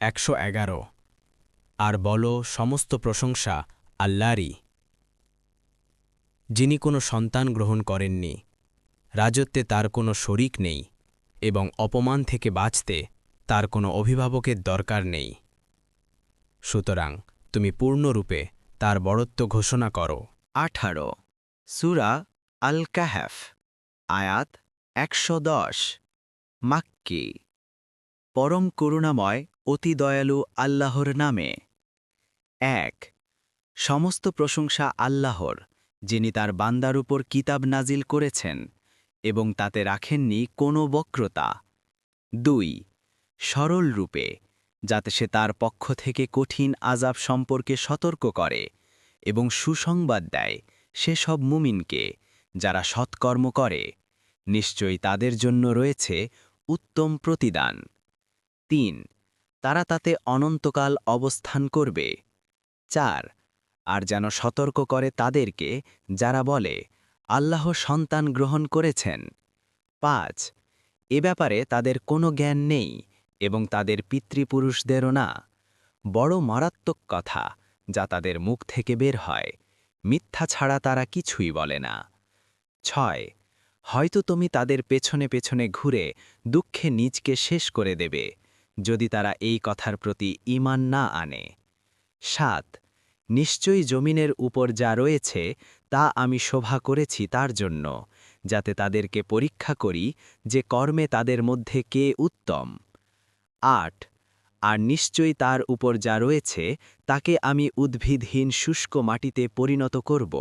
একশো এগারো। আর বলো, সমস্ত প্রশংসা আল্লাহরই। যিনি কোনো সন্তান গ্রহণ করেননি, রাজত্বে তার কোনো শরিক নেই, এবং অপমান থেকে বাঁচতে তার কোনো অভিভাবকের দরকার নেই। সুতরাং তুমি পূর্ণরূপে তার বড়ত্ব ঘোষণা করো। আঠারো। সুরা আল কাহাফ আয়াত একশো দশ। মাক্কি। পরম করুণাময়, অতি দয়ালু আল্লাহর নামে। এক, সমস্ত প্রশংসা আল্লাহর, যিনি তার বান্দার উপর কিতাব নাজিল করেছেন এবং তাতে রাখেননি কোনো বক্রতা। দুই, সরল রূপে, যাতে সে তার পক্ষ থেকে কঠিন আজাব সম্পর্কে সতর্ক করে এবং সুসংবাদ দেয় সেসব মুমিনকে, যারা সৎকর্ম করে। নিশ্চয়ই তাদের জন্য রয়েছে উত্তম প্রতিদান। তিন, তারা তাতে অনন্তকাল অবস্থান করবে। চার, আর যেন সতর্ক করে তাদেরকে, যারা বলে, আল্লাহ সন্তান গ্রহণ করেছেন। পাঁচ, এ ব্যাপারে তাদের কোনো জ্ঞান নেই এবং তাদের পিতৃপুরুষদেরও না। বড় মারাত্মক কথা, যা তাদের মুখ থেকে বের হয়। মিথ্যা ছাড়া তারা কিছুই বলে না। ছয়, হয়তো তুমি তাদের পেছনে পেছনে ঘুরে দুঃখে নিজকে শেষ করে দেবে। যদি তারা এই কথার প্রতি ঈমান না আনে। সাত, নিশ্চয়ই জমিনের উপর যা রয়েছে, তা আমি শোভা করেছি তার জন্য, যাতে তাদেরকে পরীক্ষা করি যে কর্মে তাদের মধ্যে কে উত্তম। আট, আর নিশ্চয়ই তার উপর যা রয়েছে, তাকে আমি উদ্ভিদহীন শুষ্ক মাটিতে পরিণত করব।